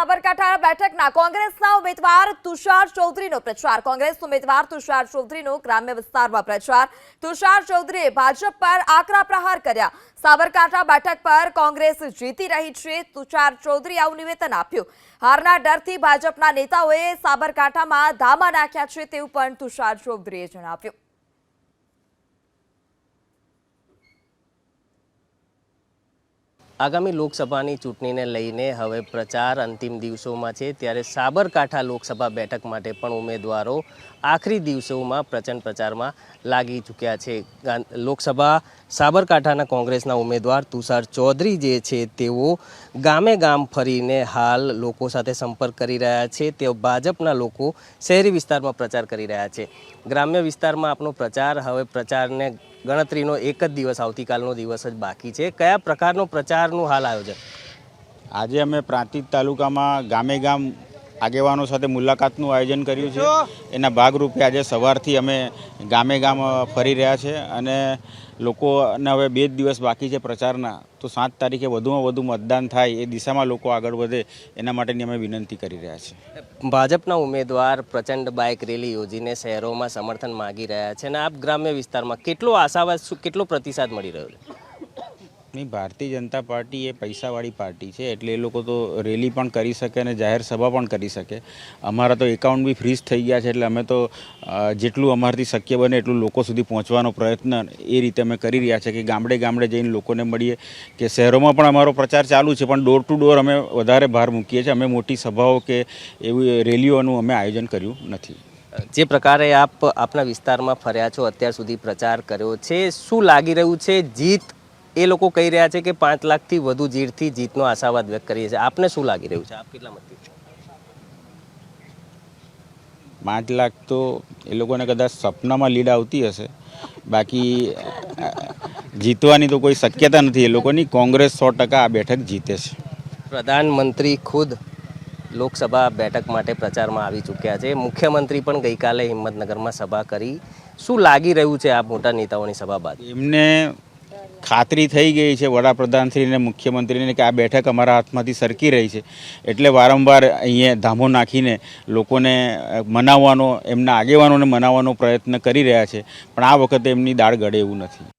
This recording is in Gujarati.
સાબરકાંઠા બેઠકના કોંગ્રેસના ઉમેદવાર તુષાર ચૌધરીનો પ્રચાર. કોંગ્રેસ ઉમેદવાર તુષાર ચૌધરીનો ગ્રામ્ય વિસ્તારમાં પ્રચાર. તુષાર ચૌધરીએ ભાજપ પર આકરા પ્રહાર કર્યા. સાબરકાંઠા બેઠક પર કોંગ્રેસ જીતી રહી છે. તુષાર ચૌધરી આવું નિવેદન આપ્યું. હારના ડરથી ભાજપના નેતાઓએ સાબરકાંઠામાં ધામા નાખ્યા છે તેવું પણ તુષાર ચૌધરીએ જણાવ્યું. આગામી લોકસભાની ચૂંટણીને લઈને હવે પ્રચાર અંતિમ દિવસોમાં છે, ત્યારે સાબરકાંઠા લોકસભા બેઠક માટે પણ ઉમેદવારો આખરી દિવસોમાં પ્રચંડ પ્રચારમાં લાગી ચૂક્યા છે. લોકસભા સાબરકાંઠાના કોંગ્રેસના ઉમેદવાર તુષાર ચૌધરી જે છે, તેઓ ગામે ગામ ફરીને હાલ લોકો સાથે સંપર્ક કરી રહ્યા છે. તેઓ ભાજપના લોકો શહેરી વિસ્તારમાં પ્રચાર કરી રહ્યા છે. ગ્રામ્ય વિસ્તારમાં આપનો પ્રચાર, હવે પ્રચારને ગણતરીનો એક જ દિવસ, આવતીકાલનો દિવસ જ બાકી છે. કયા પ્રકારનો પ્રચારનું હાલ આયોજન? આજે અમે પ્રાંતિજ તાલુકામાં ગામે ગામ આગેવાનો સાથે મુલાકાતનું આયોજન કર્યું છે. એના ભાગરૂપે આજે સવારથી અમે ગામે ગામ ફરી રહ્યા છે અને લોકોને હવે બે જ દિવસ બાકી છે પ્રચારના. તો સાત તારીખે વધુમાં વધુ મતદાન થાય એ દિશામાં લોકો આગળ વધે એના માટેની અમે વિનંતી કરી રહ્યા છીએ. ભાજપના ઉમેદવાર પ્રચંડ બાઇક રેલી યોજીને શહેરોમાં સમર્થન માગી રહ્યા છે અને આપ ગ્રામ્ય વિસ્તારમાં કેટલો આશાવાદ, કેટલો પ્રતિસાદ મળી રહ્યો છે? નહીં ભારતીય જનતા પાર્ટી એ પૈસાવાળી પાર્ટી છે, એટલે એ લોકો તો રેલી પણ કરી શકે અને જાહેર સભા પણ કરી શકે. અમારા તો એકાઉન્ટ બી ફ્રીઝ થઈ ગયા છે, એટલે અમે તો જેટલું અમારાથી શક્ય બને એટલું લોકો સુધી પહોંચવાનો પ્રયત્ન એ રીતે અમે કરી રહ્યા છે કે ગામડે ગામડે જઈને લોકોને મળીએ કે શહેરોમાં પણ અમારો પ્રચાર ચાલુ છે, પણ ડોર ટુ ડોર અમે વધારે ભાર મૂકીએ છીએ. અમે મોટી સભાઓ કે એવી રેલીઓનું અમે આયોજન કર્યું નથી. જે પ્રકારે આપ આપના વિસ્તારમાં ફર્યા છો, અત્યાર સુધી પ્રચાર કર્યો છે, શું લાગી રહ્યું છે? જીત એ લોકો કહી રહ્યા છે કે પાંચ લાખથી વધુ જીતથી જીતનો આશાવાદ વ્યક્ત કરીએ છીએ. આપને શું લાગી રહ્યું છે? આપ કેટલા મતથી પાંચ લાખ તો એ લોકોને કદાચ સપનામાં લીડ આવતી હશે. બાકી જીતવાની તો કોઈ શક્યતા નથી. એ લોકોની કોંગ્રેસ સો ટકા આ બેઠક જીતે છે. પ્રધાનમંત્રી ખુદ લોકસભા બેઠક માટે પ્રચારમાં આવી ચૂક્યા છે. મુખ્યમંત્રી પણ ગઈકાલે હિંમતનગરમાં સભા કરી. શું લાગી રહ્યું છે આ મોટા નેતાઓની સભા બાદ? એમને ખાતરી થઈ ગઈ છે વડાપ્રધાનશ્રીને, મુખ્યમંત્રીને કે આ બેઠક અમારા હાથમાંથી સરકી રહી છે. એટલે વારંવાર અહીંયા ધામો નાખીને લોકોને મનાવવાનો, એમના આગેવાનોને મનાવવાનો પ્રયત્ન કરી રહ્યા છે. પણ આ વખતે એમની દાળ ગળે એવું નથી.